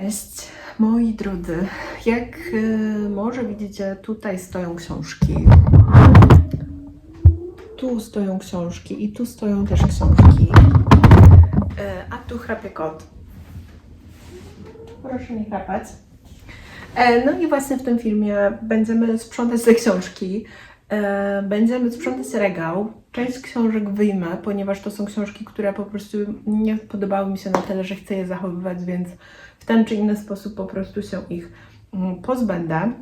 Cześć, moi drodzy. Jak y, może widzicie, tutaj stoją książki. Tu stoją książki i tu stoją też książki. E, a tu chrapie kot. Proszę nie chrapać. E, no i właśnie w tym filmie będziemy sprzątać te książki. E, będziemy sprzątać regał. Część książek wyjmę, ponieważ to są książki, które po prostu nie podobały mi się na tyle, że chcę je zachowywać, więc w ten czy inny sposób po prostu się ich mm, pozbędę.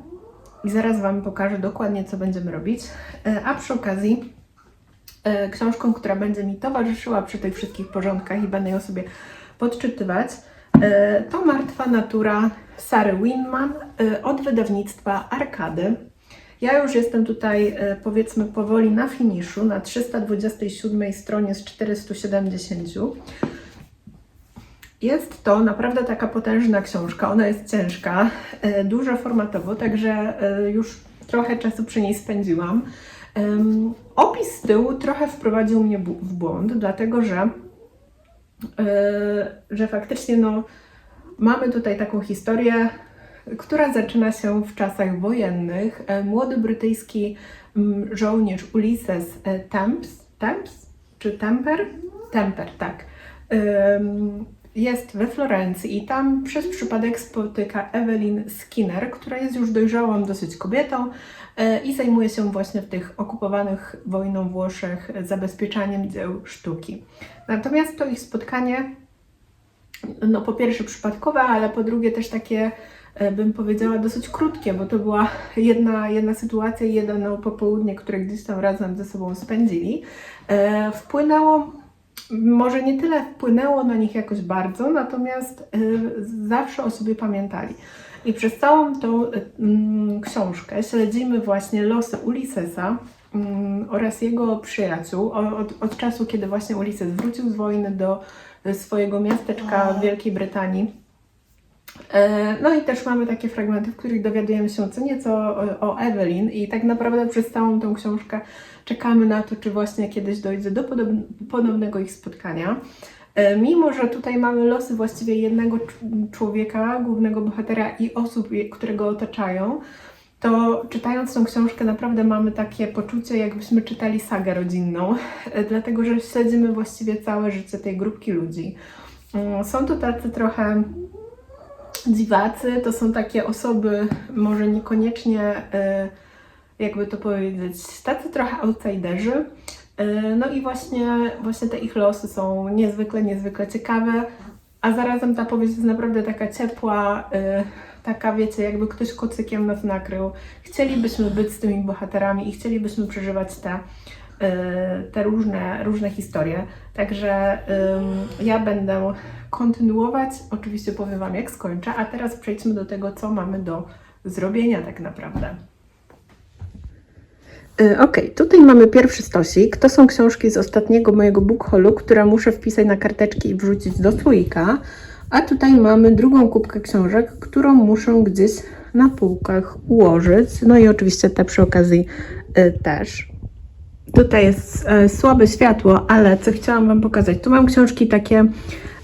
I zaraz Wam pokażę dokładnie, co będziemy robić. E, A przy okazji, e, książką, która będzie mi towarzyszyła przy tych wszystkich porządkach i będę ją sobie podczytywać, to Martwa Natura Sary Winman od wydawnictwa Arkady. Ja już jestem tutaj, e, powiedzmy, powoli na finiszu, na 327 stronie z 470. Jest to naprawdę taka potężna książka. Ona jest ciężka, e, duża formatowo, także e, już trochę czasu przy niej spędziłam. Opis z tyłu trochę wprowadził mnie w błąd, dlatego że, że faktycznie no, mamy tutaj taką historię, która zaczyna się w czasach wojennych. E, Młody brytyjski mm, żołnierz Ulysses e, Temps, Temps czy Temper? Temper, tak. Jest we Florencji i tam przez przypadek spotyka Evelyn Skinner, która jest już dojrzałą dosyć kobietą e, i zajmuje się właśnie w tych okupowanych wojną Włoszech zabezpieczaniem dzieł sztuki. Natomiast to ich spotkanie, no po pierwsze przypadkowe, ale po drugie też takie bym powiedziała dosyć krótkie, bo to była jedna, jedna sytuacja i jedno popołudnie, które gdzieś tam razem ze sobą spędzili, e, wpłynęło, może nie tyle wpłynęło na nich jakoś bardzo, natomiast e, zawsze o sobie pamiętali. I przez całą tą e, mm, książkę śledzimy właśnie losy Ulyssesa mm, oraz jego przyjaciół od, od czasu, kiedy właśnie Ulysses wrócił z wojny do e, swojego miasteczka w Wielkiej Brytanii. E, No i też mamy takie fragmenty, w których dowiadujemy się co nieco o, Evelyn i tak naprawdę przez całą tą książkę czekamy na to, czy właśnie kiedyś dojdzie do podob- ponownego ich spotkania. E, Mimo, że tutaj mamy losy właściwie jednego cz- człowieka, głównego bohatera i osób, które go otaczają, to czytając tą książkę naprawdę mamy takie poczucie, jakbyśmy czytali sagę rodzinną, e, dlatego że śledzimy właściwie całe życie tej grupki ludzi. Mm, Są to tacy trochę dziwacy, to są takie osoby, może niekoniecznie, e, jakby to powiedzieć, tacy trochę outsiderzy. E, No i właśnie, właśnie te ich losy są niezwykle, niezwykle ciekawe, a zarazem ta powieść jest naprawdę taka ciepła, e, taka wiecie, jakby ktoś kocykiem nas nakrył. Chcielibyśmy być z tymi bohaterami i chcielibyśmy przeżywać te, te różne, różne historie. Także ja będę kontynuować. Oczywiście powiem Wam, jak skończę, a teraz przejdźmy do tego, co mamy do zrobienia tak naprawdę. Y, Okej, tutaj mamy pierwszy stosik. To są książki z ostatniego mojego book haulu, które muszę wpisać na karteczki i wrzucić do słoika. A tutaj mamy drugą kubkę książek, którą muszę gdzieś na półkach ułożyć. No i oczywiście te przy okazji y, też. Tutaj jest e, słabe światło, ale co chciałam Wam pokazać. Tu mam książki takie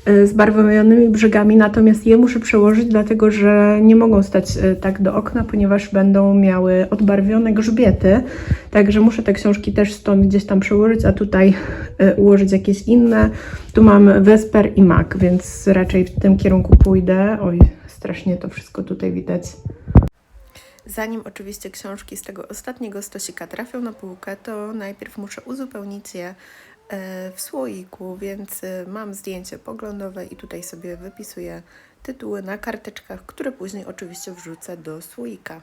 e, z barwionymi brzegami, natomiast je muszę przełożyć, dlatego że nie mogą stać e, tak do okna, ponieważ będą miały odbarwione grzbiety. Także muszę te książki też stąd gdzieś tam przełożyć, a tutaj ułożyć jakieś inne. Tu mam Vesper i Mac, więc raczej w tym kierunku pójdę. Oj, strasznie to wszystko tutaj widać. Zanim oczywiście książki z tego ostatniego stosika trafią na półkę, to najpierw muszę uzupełnić je e, w słoiku, więc e, mam zdjęcie poglądowe i tutaj sobie wypisuję tytuły na karteczkach, które później oczywiście wrzucę do słoika.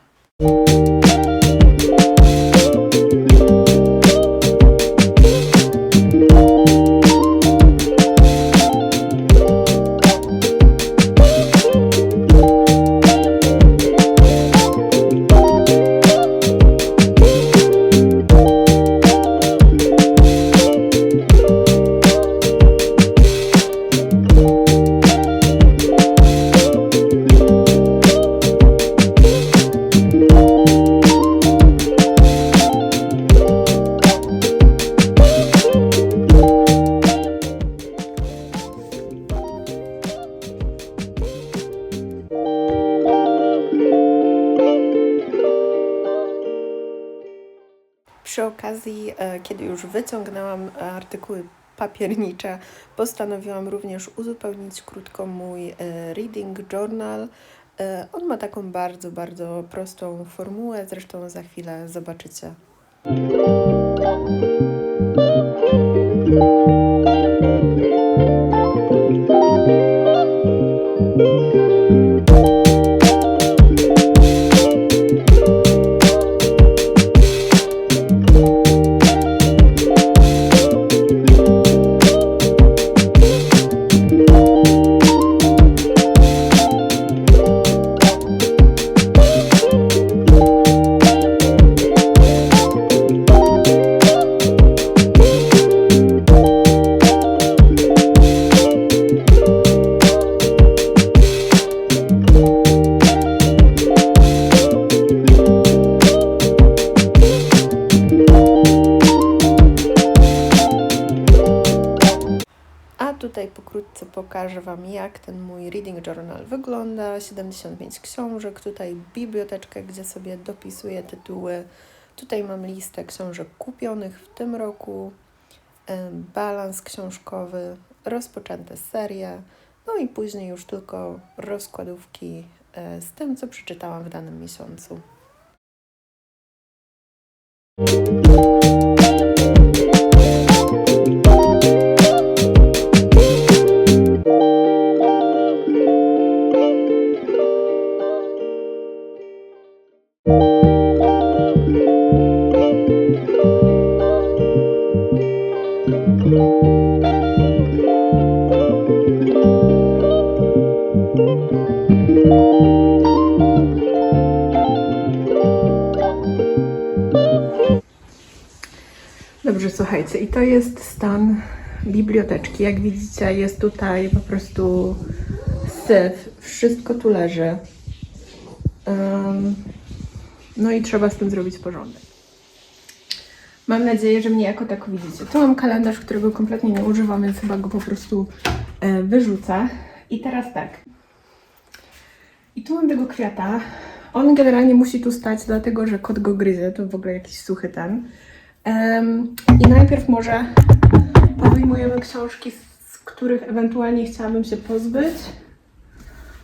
Kiedy już wyciągnęłam e, artykuły papiernicze, postanowiłam również uzupełnić krótko mój e, reading journal. E, On ma taką bardzo, bardzo prostą formułę, zresztą za chwilę zobaczycie. Tutaj pokrótce pokażę Wam, jak ten mój reading journal wygląda. 75 książek, tutaj biblioteczkę, gdzie sobie dopisuję tytuły. Tutaj mam listę książek kupionych w tym roku, em, balans książkowy, rozpoczęte serie, no i później już tylko rozkładówki e, z tym, co przeczytałam w danym miesiącu. Słuchajcie, i to jest stan biblioteczki. Jak widzicie, jest tutaj po prostu syf, wszystko tu leży. Em, no i trzeba z tym zrobić porządek. Mam nadzieję, że mnie jako tak widzicie. Tu mam kalendarz, którego kompletnie nie używam, więc chyba go po prostu e, wyrzucę. I teraz tak. I tu mam tego kwiata. On generalnie musi tu stać, dlatego że kot go gryzie. To w ogóle jakiś suchy ten. I najpierw może powyjmujemy książki, z których ewentualnie chciałabym się pozbyć.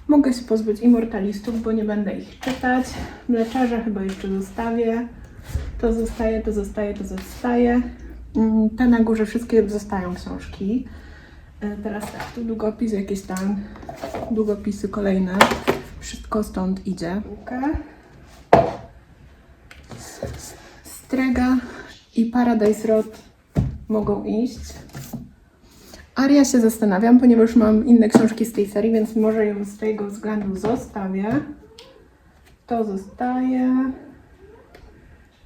Mogę się pozbyć Immortalistów, bo nie będę ich czytać. Mleczarza chyba jeszcze zostawię. To zostaje, to zostaje, to zostaje. Mm, Te na górze wszystkie zostają książki. E, Teraz tak, tu długopis, jakieś tam długopisy kolejne. Wszystko stąd idzie. Strega i Paradise Road mogą iść. Aria się zastanawiam, ponieważ mam inne książki z tej serii, więc może ją z tego względu zostawię. To zostaje.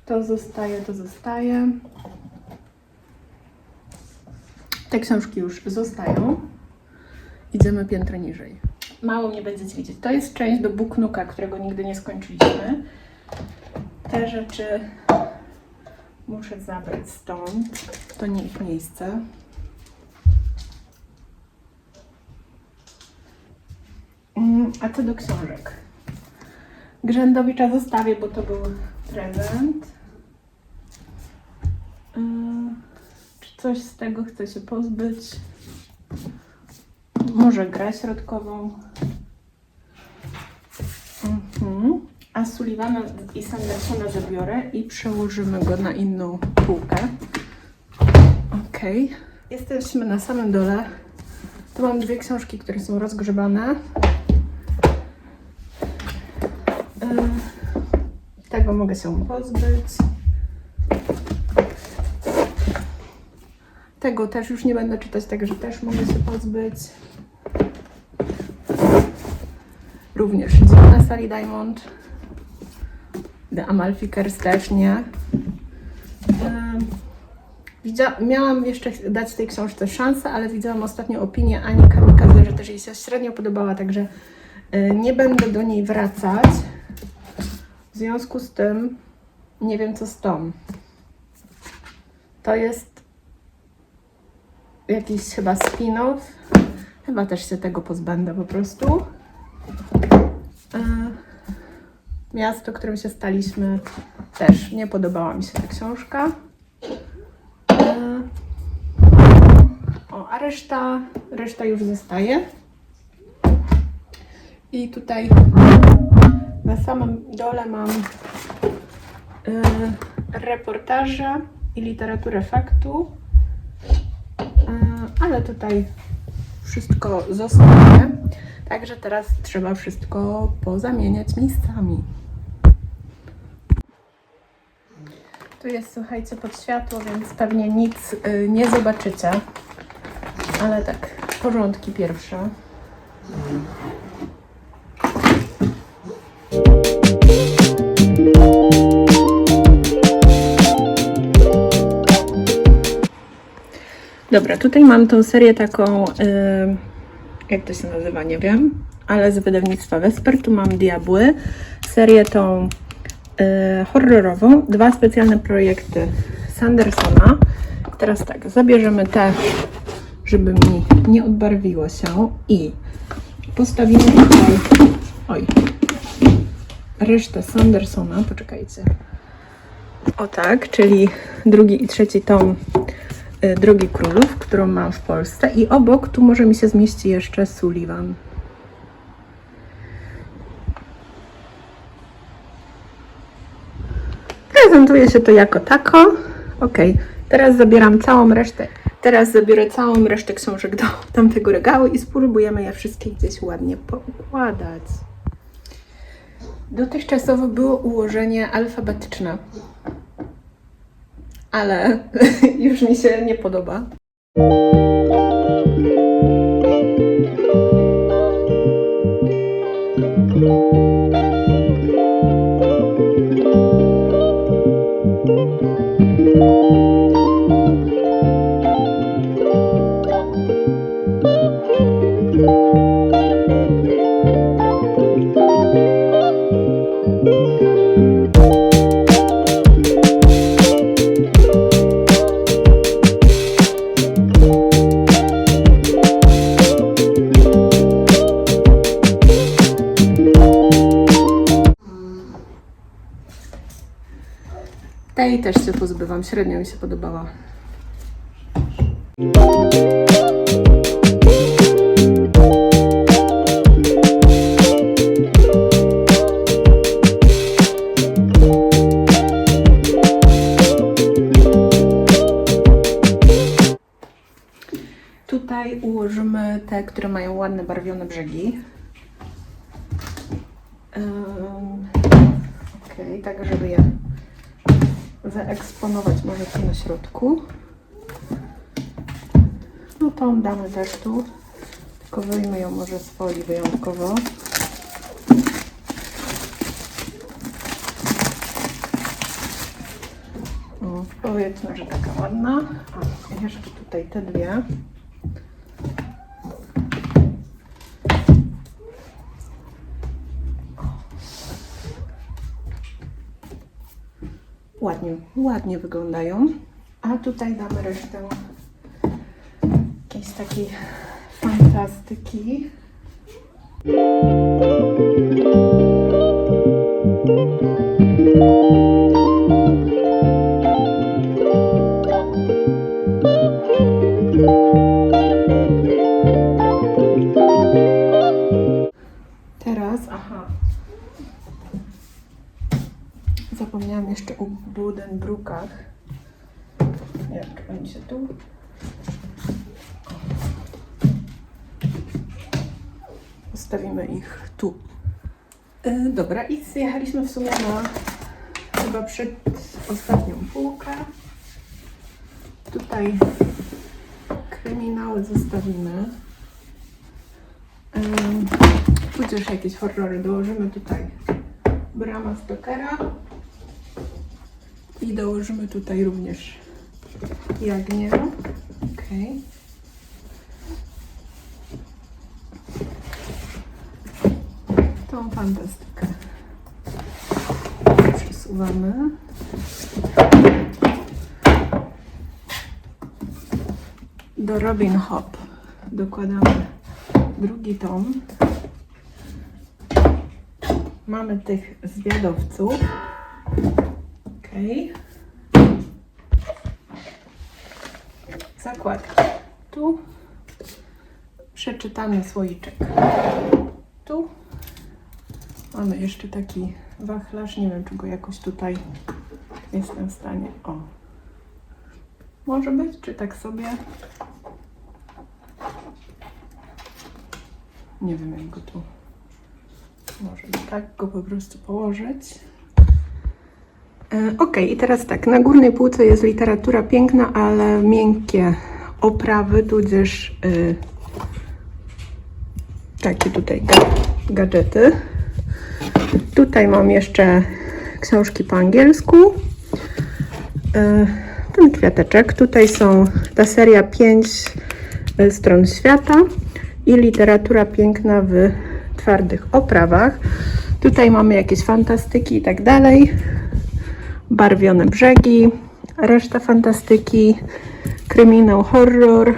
To zostaje, to zostaje. Te książki już zostają. Idziemy piętro niżej. Mało mnie będziecie widzieć. To jest część do Buknuka, którego nigdy nie skończyliśmy. Te rzeczy muszę zabrać stąd. To nie ich miejsce. Mm, A co do książek? Grzędowicza zostawię, bo to był prezent. Yy, Czy coś z tego chcę się pozbyć? Może grę środkową. Mhm. A Sullivana i Sandersona zabiorę i przełożymy go na inną półkę. Okej. Jesteśmy na samym dole. Tu mam dwie książki, które są rozgrzebane. Tego mogę się pozbyć. Tego też już nie będę czytać, także też mogę się pozbyć. Również Dziwna Sally Diamond. The Amalfikers też nie. Widzia- miałam jeszcze dać tej książce szansę, ale widziałam ostatnio opinię Ani Kamikaze, że też jej się średnio podobała, także y, nie będę do niej wracać. W związku z tym nie wiem co z tą. To jest jakiś chyba spin-off. Chyba też się tego pozbędę po prostu. E, miasto, którym się staliśmy, też nie podobała mi się ta książka. E, o, a reszta, reszta już zostaje. I tutaj na samym dole mam e, reportaże i literaturę faktu, e, ale tutaj wszystko zostaje. Także teraz trzeba wszystko pozamieniać miejscami. Tu jest, słuchajcie, pod światło, więc pewnie nic y, nie zobaczycie. Ale tak, porządki pierwsze. Dobra, tutaj mam tą serię taką, y, jak to się nazywa, nie wiem, ale z wydawnictwa Vesper. Tu mam Diabły, serię tą horrorową, dwa specjalne projekty Sandersona. Teraz tak, zabierzemy te, żeby mi nie odbarwiło się i postawimy tutaj, oj, resztę Sandersona, poczekajcie. O tak, czyli drugi i trzeci tom y, Drogi Królów, którą mam w Polsce i obok tu może mi się zmieści jeszcze Sullivan. Prezentuje się to jako tako. Ok, teraz zabieram całą resztę. Teraz zabiorę całą resztę książek do tamtego regału i spróbujemy je wszystkie gdzieś ładnie poukładać. Dotychczasowo było ułożenie alfabetyczne, ale już mi się nie podoba. Się pozbywam, średnio mi się podobała. Tutaj ułożymy te, które mają ładne barwione brzegi. Um, ok, tak żeby je wyeksponować może tu na środku. No tą damy też tu, tylko wyjmę ją może z folii wyjątkowo. O, powiedzmy, że taka ładna. A, jeszcze tutaj te dwie. Ładnie, ładnie wyglądają. A tutaj damy resztę jakiejś takiej fantastyki. Czy oni się tu. Postawimy ich tu. E, dobra, i zjechaliśmy w sumie na chyba przed ostatnią półkę. Tutaj kryminały zostawimy. Ym, tudzież jakieś horrory dołożymy tutaj brama Stokera i dołożymy tutaj również jagnię. Okay. Tą fantastykę przesuwamy. Do Robin Hop dokładamy drugi tom. Mamy tych zwiadowców. Zakładki. Tu przeczytany słoiczek. Tu mamy jeszcze taki wachlarz. Nie wiem, czy go jakoś tutaj jestem w stanie. O. Może być, czy tak sobie. Nie wiem, jak go tu. Może tak go po prostu położyć. E, Ok, i teraz tak. Na górnej półce jest literatura piękna, ale miękkie oprawy, tudzież y, takie tutaj ga- gadżety. Tutaj mam jeszcze książki po angielsku. Y, ten kwiateczek. Tutaj są ta seria 5 stron świata i literatura piękna w twardych oprawach. Tutaj mamy jakieś fantastyki i tak dalej. Barwione brzegi, reszta fantastyki, kryminał, horror,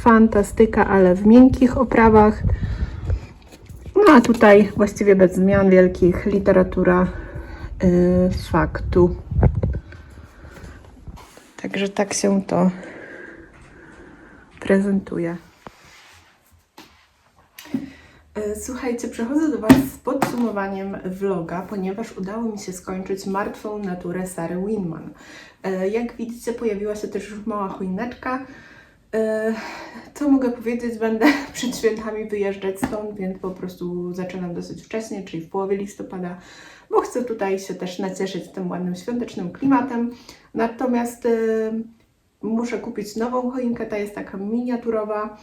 fantastyka, ale w miękkich oprawach. No a tutaj właściwie bez zmian wielkich literatura yy, faktu. Także tak się to prezentuje. E, Słuchajcie, przechodzę do Was z podsumowaniem vloga, ponieważ udało mi się skończyć martwą naturę Sary Winman. E, Jak widzicie, pojawiła się też już mała choineczka. E, Co mogę powiedzieć? Będę przed świętami wyjeżdżać stąd, więc po prostu zaczynam dosyć wcześnie, czyli w połowie listopada, bo chcę tutaj się też nacieszyć tym ładnym świątecznym klimatem. Natomiast muszę kupić nową choinkę, ta jest taka miniaturowa.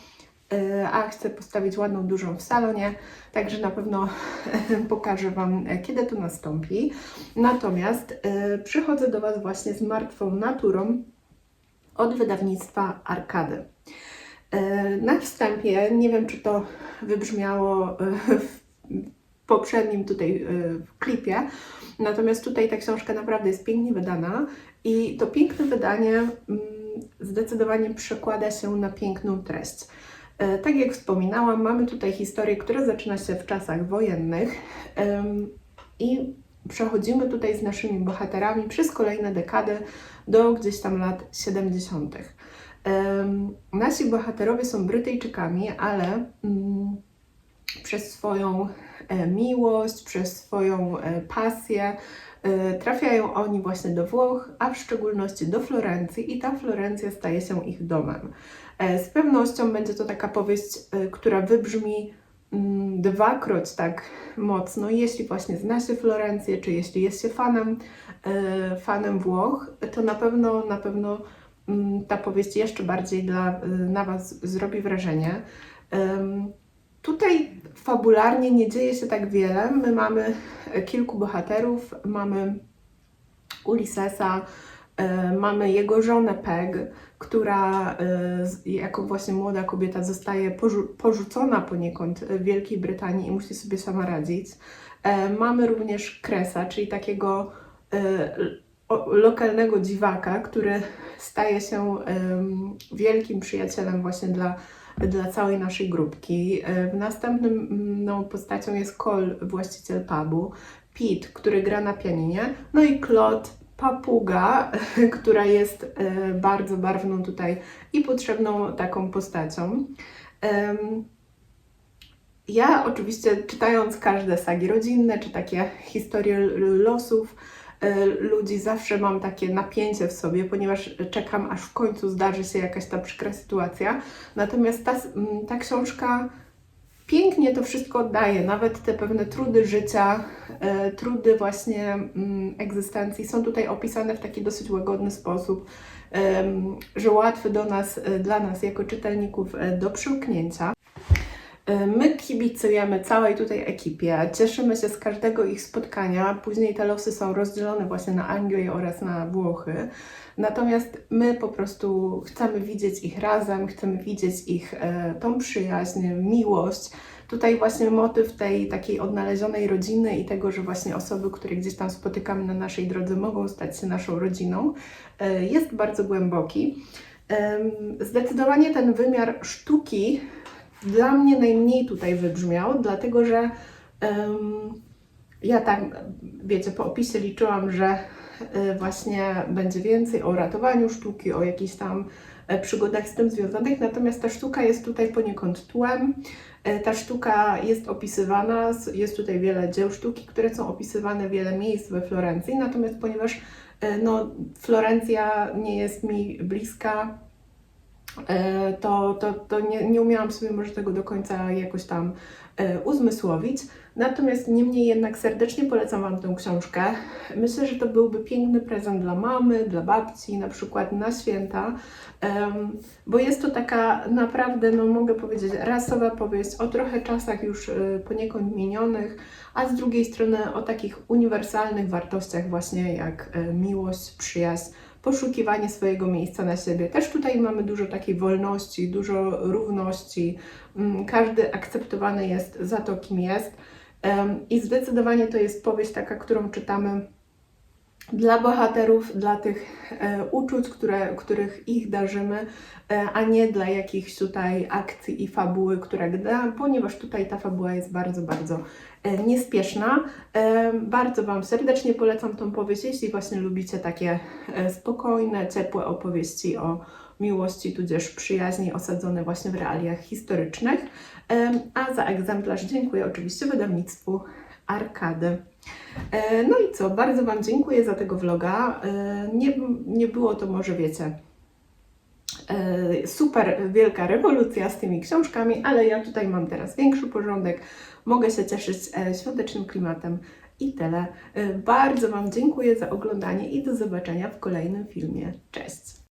A chcę postawić ładną, dużą w salonie, także na pewno pokażę Wam, kiedy to nastąpi. Natomiast e, przychodzę do Was właśnie z martwą naturą od wydawnictwa Arkady. E, Na wstępie, nie wiem czy to wybrzmiało e, w poprzednim tutaj klipie, natomiast tutaj ta książka naprawdę jest pięknie wydana i to piękne wydanie mm, zdecydowanie przekłada się na piękną treść. E, Tak jak wspominałam, mamy tutaj historię, która zaczyna się w czasach wojennych i przechodzimy tutaj z naszymi bohaterami przez kolejne dekady do gdzieś tam lat 70. Em, Nasi bohaterowie są Brytyjczykami, ale mm, przez swoją e, miłość, przez swoją e, pasję trafiają oni właśnie do Włoch, a w szczególności do Florencji i ta Florencja staje się ich domem. E, Z pewnością będzie to taka powieść, e, która wybrzmi mm, dwakroć tak mocno, jeśli właśnie zna się Florencję, czy jeśli jest się fanem, e, fanem Włoch, to na pewno, na pewno mm, ta powieść jeszcze bardziej dla, na Was zrobi wrażenie. Tutaj fabularnie nie dzieje się tak wiele. My mamy kilku bohaterów, mamy Ulyssesa, e, mamy jego żonę Peg, która z- jako właśnie młoda kobieta zostaje porzu- porzucona poniekąd w Wielkiej Brytanii i musi sobie sama radzić. E, Mamy również Kresa, czyli takiego o- lokalnego dziwaka, który staje się wielkim przyjacielem właśnie dla, dla całej naszej grupki. E, no, postacią jest Cole, właściciel pubu, Pete, który gra na pianinie, no i Claude, papuga, która jest e, bardzo barwną tutaj i potrzebną taką postacią. Ja oczywiście czytając każde sagi rodzinne, czy takie historie losów e, ludzi, zawsze mam takie napięcie w sobie, ponieważ czekam, aż w końcu zdarzy się jakaś ta przykra sytuacja. Natomiast ta, ta książka pięknie to wszystko oddaje, nawet te pewne trudy życia, e, trudy właśnie mm, egzystencji są tutaj opisane w taki dosyć łagodny sposób, że łatwy do nas, e, dla nas jako czytelników e, do przełknięcia. E, My kibicujemy całej tutaj ekipie, cieszymy się z każdego ich spotkania. Później te losy są rozdzielone właśnie na Anglię oraz na Włochy. Natomiast my po prostu chcemy widzieć ich razem, chcemy widzieć ich e, tą przyjaźń, miłość. Tutaj właśnie motyw tej takiej odnalezionej rodziny i tego, że właśnie osoby, które gdzieś tam spotykamy na naszej drodze, mogą stać się naszą rodziną, e, jest bardzo głęboki. Em, Zdecydowanie ten wymiar sztuki dla mnie najmniej tutaj wybrzmiał, dlatego że em, ja tam, wiecie, po opisie liczyłam, że e, właśnie będzie więcej o ratowaniu sztuki, o jakiejś tam e, przygodach z tym związanych, natomiast ta sztuka jest tutaj poniekąd tłem. E, Ta sztuka jest opisywana, jest tutaj wiele dzieł sztuki, które są opisywane, wiele miejsc we Florencji, natomiast ponieważ no, Florencja nie jest mi bliska, to, to, to nie, nie umiałam sobie może tego do końca jakoś tam e, uzmysłowić. Natomiast niemniej jednak serdecznie polecam Wam tę książkę. Myślę, że to byłby piękny prezent dla mamy, dla babci, na przykład na święta, bo jest to taka naprawdę, no mogę powiedzieć, rasowa powieść o trochę czasach już e, poniekąd minionych, a z drugiej strony o takich uniwersalnych wartościach właśnie jak e, miłość, przyjaźń, poszukiwanie swojego miejsca na siebie. Też tutaj mamy dużo takiej wolności, dużo równości. Mm, Każdy akceptowany jest za to, kim jest. I zdecydowanie to jest powieść taka, którą czytamy dla bohaterów, dla tych e, uczuć, które, których ich darzymy, e, a nie dla jakichś tutaj akcji i fabuły, które gra, ponieważ tutaj ta fabuła jest bardzo, bardzo e, niespieszna. E, bardzo Wam serdecznie polecam tą powieść, jeśli właśnie lubicie takie e, spokojne, ciepłe opowieści o miłości, tudzież przyjaźni osadzone właśnie w realiach historycznych. E, A za egzemplarz dziękuję oczywiście wydawnictwu Arkady. E, No i co, bardzo Wam dziękuję za tego vloga. E, Nie, nie było to może, wiecie, e, super wielka rewolucja z tymi książkami, ale ja tutaj mam teraz większy porządek, mogę się cieszyć świątecznym klimatem i tyle. Bardzo Wam dziękuję za oglądanie i do zobaczenia w kolejnym filmie. Cześć!